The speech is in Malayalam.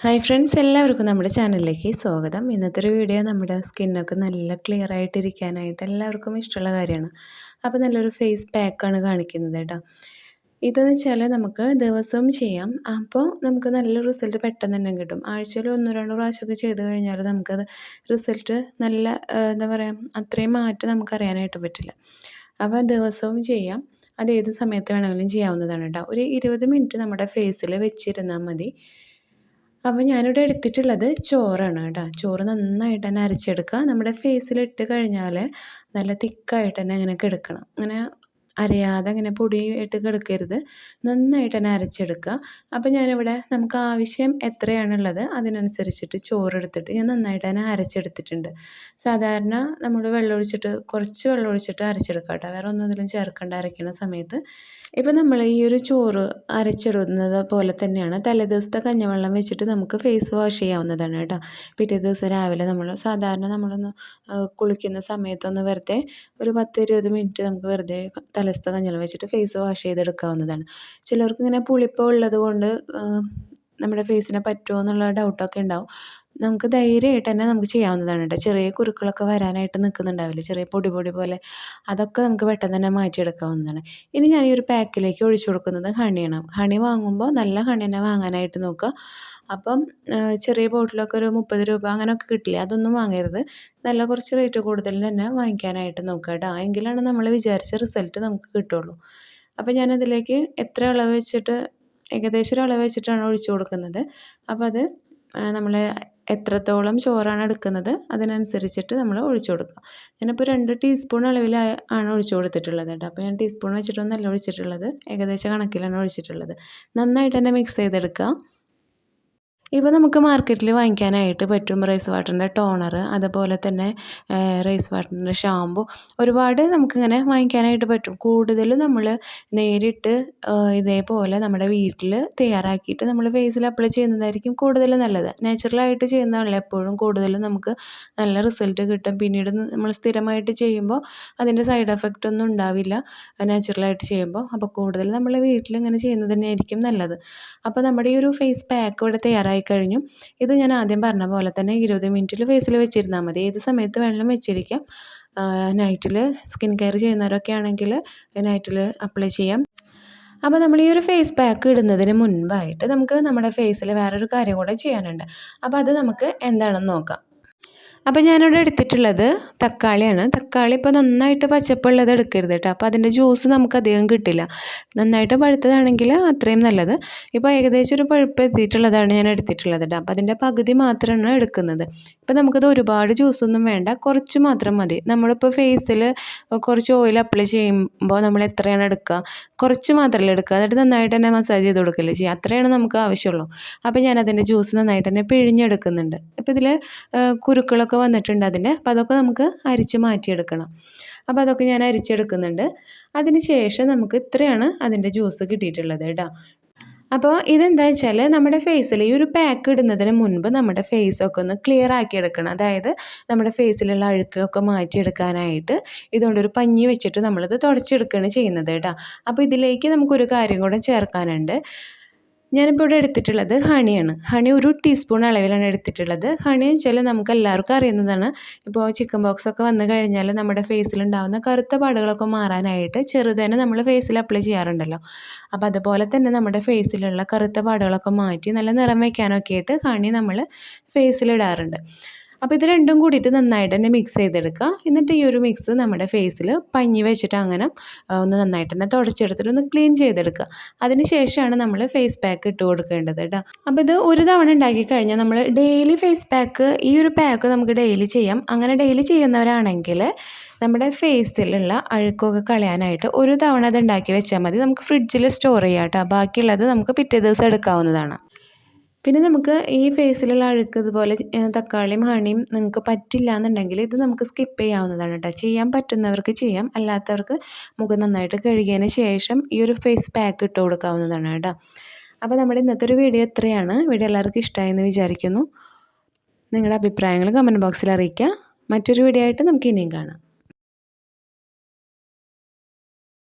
ഹായ് ഫ്രണ്ട്സ് എല്ലാവർക്കും നമ്മുടെ ചാനലിലേക്ക് സ്വാഗതം. ഇന്നത്തെ ഒരു വീഡിയോ നമ്മുടെ സ്കിന്നൊക്കെ നല്ല ക്ലിയർ ആയിട്ടിരിക്കാനായിട്ട് എല്ലാവർക്കും ഇഷ്ടമുള്ള കാര്യമാണ്. അപ്പോൾ നല്ലൊരു ഫേസ് പാക്കാണ് കാണിക്കുന്നത് കേട്ടോ. ഇതെന്ന് വെച്ചാൽ നമുക്ക് ദിവസവും ചെയ്യാം. അപ്പോൾ നമുക്ക് നല്ലൊരു റിസൾട്ട് പെട്ടെന്ന് തന്നെ കിട്ടും. ആഴ്ചയിൽ ഒന്നോ രണ്ടോ പ്രാവശ്യമൊക്കെ ചെയ്ത് കഴിഞ്ഞാൽ നമുക്കത് റിസൾട്ട് നല്ല എന്താ പറയുക അത്രയും മാറ്റം നമുക്കറിയാനായിട്ട് പറ്റില്ല. അപ്പോൾ ദിവസവും ചെയ്യാം. അത് ഏത് സമയത്ത് വേണമെങ്കിലും ചെയ്യാവുന്നതാണ് കേട്ടോ. ഒരു ഇരുപത് മിനിറ്റ് നമ്മുടെ ഫേസിൽ വെച്ചിരുന്നാൽ മതി. അപ്പോൾ ഞാനിവിടെ എടുത്തിട്ടുള്ളത് ചോറാണ് കേട്ടോ. ചോറ് നന്നായിട്ട് തന്നെ അരച്ചെടുക്കുക. നമ്മുടെ ഫേസിലിട്ട് കഴിഞ്ഞാൽ നല്ല തിക്കായിട്ട് തന്നെ അങ്ങനെ കിടക്കണം. അങ്ങനെ അരയാതെ അങ്ങനെ പൊടിയായിട്ട് കിടക്കരുത്. നന്നായിട്ട് തന്നെ അരച്ചെടുക്കുക. അപ്പോൾ ഞാനിവിടെ നമുക്ക് ആവശ്യം എത്രയാണുള്ളത് അതിനനുസരിച്ചിട്ട് ചോറെടുത്തിട്ട് ഞാൻ നന്നായിട്ട് തന്നെ അരച്ചെടുത്തിട്ടുണ്ട്. സാധാരണ നമ്മൾ വെള്ളമൊഴിച്ചിട്ട് കുറച്ച് വെള്ളമൊഴിച്ചിട്ട് അരച്ചെടുക്കുക കേട്ടോ. വേറെ ഒന്നും ചേർക്കേണ്ട അരയ്ക്കുന്ന സമയത്ത്. ഇപ്പം നമ്മൾ ഈ ഒരു ചോറ് അരച്ചിടുന്നത് പോലെ തന്നെയാണ് തലേദിവസത്തെ കഞ്ഞവെള്ളം വെച്ചിട്ട് നമുക്ക് ഫേസ് വാഷ് ചെയ്യാവുന്നതാണ് കേട്ടോ. പിറ്റേ ദിവസം രാവിലെ നമ്മൾ സാധാരണ നമ്മളൊന്ന് കുളിക്കുന്ന സമയത്തൊന്ന് വെറുതെ ഒരു പത്ത് ഇരുപത് മിനിറ്റ് നമുക്ക് വെറുതെ തലേദിവസത്തെ കഞ്ഞവെള്ളം വെച്ചിട്ട് ഫേസ് വാഷ് ചെയ്തെടുക്കാവുന്നതാണ്. ചിലർക്ക് ഇങ്ങനെ പുളിപ്പ് കൊണ്ട് നമ്മുടെ ഫേസിനെ പറ്റുമോ എന്നുള്ള ഡൗട്ടൊക്കെ ഉണ്ടാവും. നമുക്ക് ധൈര്യമായിട്ട് തന്നെ നമുക്ക് ചെയ്യാവുന്നതാണ് കേട്ടോ. ചെറിയ കുരുക്കളൊക്കെ വരാനായിട്ട് നിൽക്കുന്നുണ്ടാവില്ല? ചെറിയ പൊടി പൊടി പോലെ അതൊക്കെ നമുക്ക് പെട്ടെന്ന് തന്നെ മാറ്റിയെടുക്കാവുന്നതാണ്. ഇനി ഞാൻ ഈ ഒരു പാക്കിലേക്ക് ഒഴിച്ചു കൊടുക്കുന്നത് ഹണിയാണ്. ഹണി വാങ്ങുമ്പോൾ നല്ല ഹണി തന്നെ വാങ്ങാനായിട്ട് നോക്കുക. അപ്പം ചെറിയ ബോട്ടിലൊക്കെ ഒരു മുപ്പത് രൂപ അങ്ങനെയൊക്കെ കിട്ടില്ലേ? അതൊന്നും വാങ്ങരുത്. നല്ല കുറച്ച് റേറ്റ് കൂടുതൽ തന്നെ വാങ്ങിക്കാനായിട്ട് നോക്കുക കേട്ടോ. എങ്കിലാണ് നമ്മൾ വിചാരിച്ച റിസൾട്ട് നമുക്ക് കിട്ടുള്ളൂ അപ്പോൾ ഞാനതിലേക്ക് എത്ര അളവ് വെച്ചിട്ട് ഏകദേശം ഒരു അളവ് വെച്ചിട്ടാണ് ഒഴിച്ചു കൊടുക്കുന്നത്. അപ്പോൾ അത് നമ്മൾ എത്രത്തോളം ചോറാണ് എടുക്കുന്നത് അതിനനുസരിച്ചിട്ട് നമ്മൾ ഒഴിച്ചു കൊടുക്കുക. ഞാനിപ്പോൾ രണ്ട് ടീസ്പൂൺ അളവിൽ ആണ് ഒഴിച്ചു കൊടുത്തിട്ടുള്ളത് കേട്ടോ. അപ്പോൾ ഞാൻ ടീസ്പൂൺ വെച്ചിട്ടൊന്നല്ല ഒഴിച്ചിട്ടുള്ളത്. ഏകദേശം കണക്കിലാണ് ഒഴിച്ചിട്ടുള്ളത്. നന്നായിട്ട് തന്നെ മിക്സ് ചെയ്തെടുക്കുക. ഇപ്പോൾ നമുക്ക് മാർക്കറ്റിൽ വാങ്ങിക്കാനായിട്ട് പറ്റും റൈസ് വാട്ടറിന്റെ ടോണർ അതുപോലെ തന്നെ റൈസ് വാട്ടറിന്റെ ഷാമ്പു. ഒരുപാട് നമുക്കിങ്ങനെ വാങ്ങിക്കാനായിട്ട് പറ്റും. കൂടുതലും നമ്മൾ നേരിട്ട് ഇതേപോലെ നമ്മുടെ വീട്ടിൽ തയ്യാറാക്കിയിട്ട് നമ്മൾ ഫേസിൽ അപ്ലൈ ചെയ്യുന്നതായിരിക്കും കൂടുതൽ നല്ലത്. നാച്ചുറലായിട്ട് ചെയ്യുന്നതാണല്ലോ എപ്പോഴും കൂടുതലും നമുക്ക് നല്ല റിസൾട്ട് കിട്ടും. പിന്നീട് നമ്മൾ സ്ഥിരമായിട്ട് ചെയ്യുമ്പോൾ അതിന്റെ സൈഡ് എഫക്റ്റ് ഒന്നും ഉണ്ടാവില്ല നാച്ചുറലായിട്ട് ചെയ്യുമ്പോൾ. അപ്പോൾ കൂടുതൽ നമ്മൾ വീട്ടിൽ ഇങ്ങനെ ചെയ്യുന്നത് തന്നെയായിരിക്കും നല്ലത്. അപ്പോൾ നമ്മുടെ ഈ ഒരു ഫേസ് പാക്ക് ഇവിടെ തയ്യാറായി കഴിഞ്ഞു ഇത് ഞാൻ ആദ്യം പറഞ്ഞ പോലെ തന്നെ ഇരുപത് മിനിറ്റിൽ ഫേസിൽ വെച്ചിരുന്നാൽ മതി. ഏത് സമയത്ത് വേണമെങ്കിലും വെച്ചിരിക്കാം. നൈറ്റിൽ സ്കിൻ കെയർ ചെയ്യുന്നവരൊക്കെ ആണെങ്കിൽ നൈറ്റിൽ അപ്ലൈ ചെയ്യാം. അപ്പോൾ നമ്മൾ ഈ ഒരു ഫേസ് പാക്ക് ഇടുന്നതിന് മുൻപായിട്ട് നമുക്ക് നമ്മുടെ ഫേസിൽ വേറൊരു കാര്യം കൂടെ ചെയ്യാനുണ്ട്. അപ്പോൾ അത് നമുക്ക് എന്താണെന്ന് നോക്കാം. അപ്പോൾ ഞാനിവിടെ എടുത്തിട്ടുള്ളത് തക്കാളിയാണ്. തക്കാളി ഇപ്പോൾ നന്നായിട്ട് പച്ചപ്പുള്ളത് എടുക്കരുത് കേട്ടോ. അപ്പോൾ അതിന്റെ ജ്യൂസ് നമുക്ക് അധികം കിട്ടില്ല. നന്നായിട്ട് പഴുത്തതാണെങ്കിൽ അത്രയും നല്ലത്. ഇപ്പോൾ ഏകദേശം ഒരു പഴുപ്പ് എത്തിയിട്ടുള്ളതാണ് ഞാൻ എടുത്തിട്ടുള്ളത് കേട്ടോ. അപ്പോൾ അതിന്റെ പകുതി മാത്രമാണ് എടുക്കുന്നത്. ഇപ്പോൾ നമുക്കത് ഒരുപാട് ജ്യൂസൊന്നും വേണ്ട. കുറച്ച് മാത്രം മതി. നമ്മളിപ്പോൾ ഫേസിൽ കുറച്ച് ഓയിൽ അപ്ലൈ ചെയ്യുമ്പോൾ നമ്മൾ എത്രയാണ് എടുക്കുക? കുറച്ച് മാത്രമല്ല എടുക്കുക. എന്നിട്ട് നന്നായിട്ട് തന്നെ മസാജ് ചെയ്ത് കൊടുക്കല്ലേ ചെയ്യുക. അത്രയാണ് നമുക്ക് ആവശ്യമുള്ളൂ. അപ്പോൾ ഞാൻ അതിന്റെ ജ്യൂസ് നന്നായിട്ട് തന്നെ പിഴിഞ്ഞെടുക്കുന്നുണ്ട്. ഇപ്പോൾ ഇതിൽ കുരുക്കളൊക്കെ വന്നിട്ടുണ്ട് അതിന്റെ അപ്പോൾ അതൊക്കെ നമുക്ക് അരിച്ച് മാറ്റിയെടുക്കണം. അപ്പോൾ അതൊക്കെ ഞാൻ അരിച്ചെടുക്കുന്നുണ്ട്. അതിന് ശേഷം നമുക്ക് ഇത്രയാണ് അതിന്റെ ജ്യൂസ് കിട്ടിയിട്ടുള്ളത് കേട്ടോ. അപ്പോൾ ഇതെന്താ വെച്ചാൽ നമ്മുടെ ഫേസിൽ ഈ ഒരു പാക്ക് ഇടുന്നതിന് മുൻപ് നമ്മുടെ ഫേസൊക്കെ ഒന്ന് ക്ലിയർ ആക്കി എടുക്കണം അതായത് നമ്മുടെ ഫേസിലുള്ള അഴുക്കൊക്കെ മാറ്റിയെടുക്കാനായിട്ട് ഇതുകൊണ്ടൊരു പഞ്ഞി വെച്ചിട്ട് നമ്മളിത് തുടച്ചെടുക്കുകയാണ് ചെയ്യുന്നത് കേട്ടോ. അപ്പോൾ ഇതിലേക്ക് നമുക്കൊരു കാര്യം കൂടെ ചേർക്കാനുണ്ട്. ഞാനിപ്പോൾ ഇവിടെ എടുത്തിട്ടുള്ളത് ഹണിയാണ്. ഹണി ഒരു ടീസ്പൂൺ അളവിലാണ് എടുത്തിട്ടുള്ളത്. ഹണി വെച്ചാൽ നമുക്ക് എല്ലാവർക്കും അറിയുന്നതാണ്. ഇപ്പോൾ ചിക്കൻ ബോക്സ് ഒക്കെ വന്നു കഴിഞ്ഞാൽ നമ്മുടെ ഫേസിലുണ്ടാകുന്ന കറുത്ത പാടുകളൊക്കെ മാറാനായിട്ട് ചെറുതന്നെ നമ്മൾ ഫേസിൽ അപ്ലൈ ചെയ്യാറുണ്ടല്ലോ. അപ്പോൾ അതുപോലെ തന്നെ നമ്മുടെ ഫേസിലുള്ള കറുത്ത പാടുകളൊക്കെ മാറ്റി നല്ല നിറം വയ്ക്കാനൊക്കെ ആയിട്ട് ഹണി നമ്മൾ ഫേസിലിടാറുണ്ട് അപ്പോൾ ഇത് രണ്ടും കൂടിയിട്ട് നന്നായിട്ട് തന്നെ മിക്സ് ചെയ്തെടുക്കുക. എന്നിട്ട് ഈ ഒരു മിക്സ് നമ്മുടെ ഫേസിൽ പഞ്ഞി വെച്ചിട്ട് അങ്ങനെ ഒന്ന് നന്നായിട്ട് തന്നെ തുടച്ചെടുത്തിട്ട് ഒന്ന് ക്ലീൻ ചെയ്തെടുക്കുക. അതിന് ശേഷമാണ് നമ്മൾ ഫേസ് പാക്ക് ഇട്ട് കൊടുക്കേണ്ടത് കേട്ടോ അപ്പോൾ ഇത് ഒരു തവണ ഉണ്ടാക്കി കഴിഞ്ഞാൽ നമ്മൾ ഡെയിലി ഫേസ് പാക്ക് ഈ ഒരു പാക്ക് നമുക്ക് ഡെയിലി ചെയ്യാം. അങ്ങനെ ഡെയിലി ചെയ്യുന്നവരാണെങ്കിൽ നമ്മുടെ ഫേസിലുള്ള അഴുക്കൊക്കെ കളയാനായിട്ട് ഒരു തവണ അത് ഉണ്ടാക്കി വെച്ചാൽ മതി. നമുക്ക് ഫ്രിഡ്ജിൽ സ്റ്റോർ ചെയ്യാം കേട്ടോ ബാക്കിയുള്ളത് നമുക്ക് പിറ്റേ ദിവസം എടുക്കാവുന്നതാണ്. പിന്നെ നമുക്ക് ഈ ഫേസിലുള്ള അഴുക്ക് ഇതുപോലെ തക്കാളിയും ഹണിയും നിങ്ങൾക്ക് പറ്റില്ല എന്നുണ്ടെങ്കിൽ ഇത് നമുക്ക് സ്കിപ്പ് ചെയ്യാവുന്നതാണ് കേട്ടോ ചെയ്യാൻ പറ്റുന്നവർക്ക് ചെയ്യാം അല്ലാത്തവർക്ക് മുഖം നന്നായിട്ട് കഴുകിയതിന് ശേഷം ഈ ഒരു ഫേസ് പാക്ക് ഇട്ട് കൊടുക്കാവുന്നതാണ് കേട്ടോ അപ്പോൾ നമ്മുടെ ഇന്നത്തെ ഒരു വീഡിയോ എത്രയാണ്? വീഡിയോ എല്ലാവർക്കും ഇഷ്ടമായെന്ന് വിചാരിക്കുന്നു. നിങ്ങളുടെ അഭിപ്രായങ്ങൾ കമന്റ് ബോക്സിൽ അറിയിക്കുക. മറ്റൊരു വീഡിയോ ആയിട്ട് നമുക്ക് ഇനിയും കാണാം.